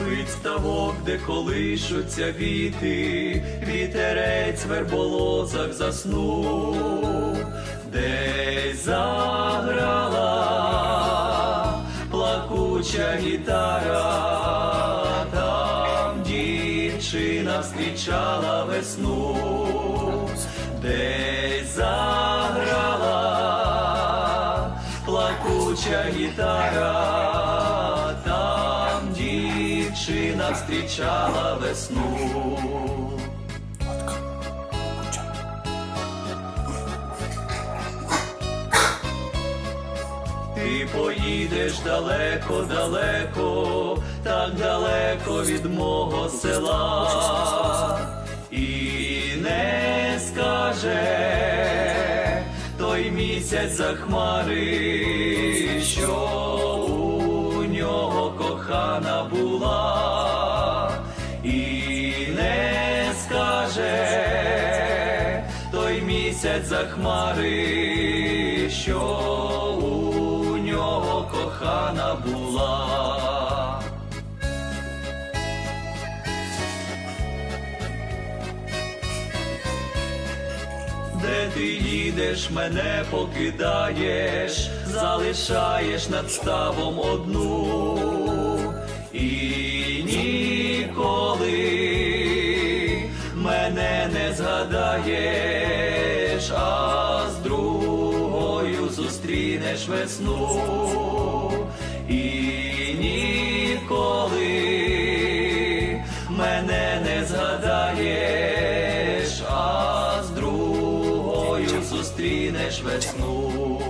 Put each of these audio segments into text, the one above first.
спить ставок, де колишуться віти, вітерець верболозах заснув, десь заграла плакуча гітара, там дівчина зустрічала весну, десь заграла плакуча гітара, дівчина зустрічала весну. Ти поїдеш далеко, далеко, так далеко від мого села, і не скаже той місяць за хмари, що скаже той місяць за хмари, що у нього кохана була. Де ти їдеш, мене покидаєш, залишаєш над ставом одну і згадаєш, а з другою зустрінеш весну і ніколи мене не згадаєш, а з другою зустрінеш весну.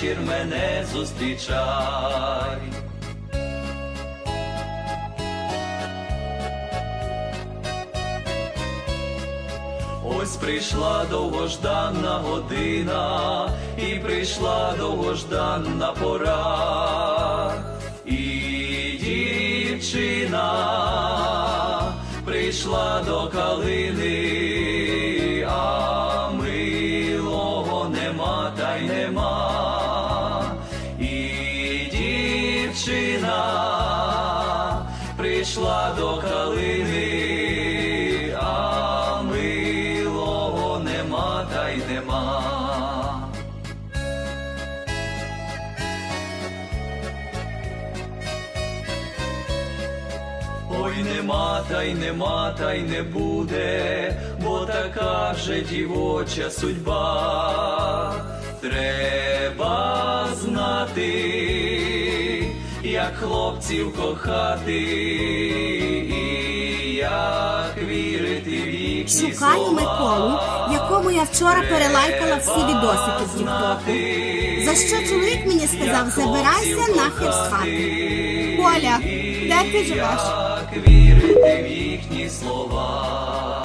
вечір мене зустрічай. Ось прийшла довгожданна година, і прийшла довгожданна пора, і дівчина прийшла до калини, а Нема, та й нема, та й не буде, бо така вже дівоча судьба. Треба знати, як хлопців кохати, і як вірити в їхні Шукаю слова. Миколу, якому я вчора перелайкала всі відосики в Тіктоку. За що чоловік мені сказав, забирайся нахер з хати. Оля, де ти живеш? Як вірити в їхні слова?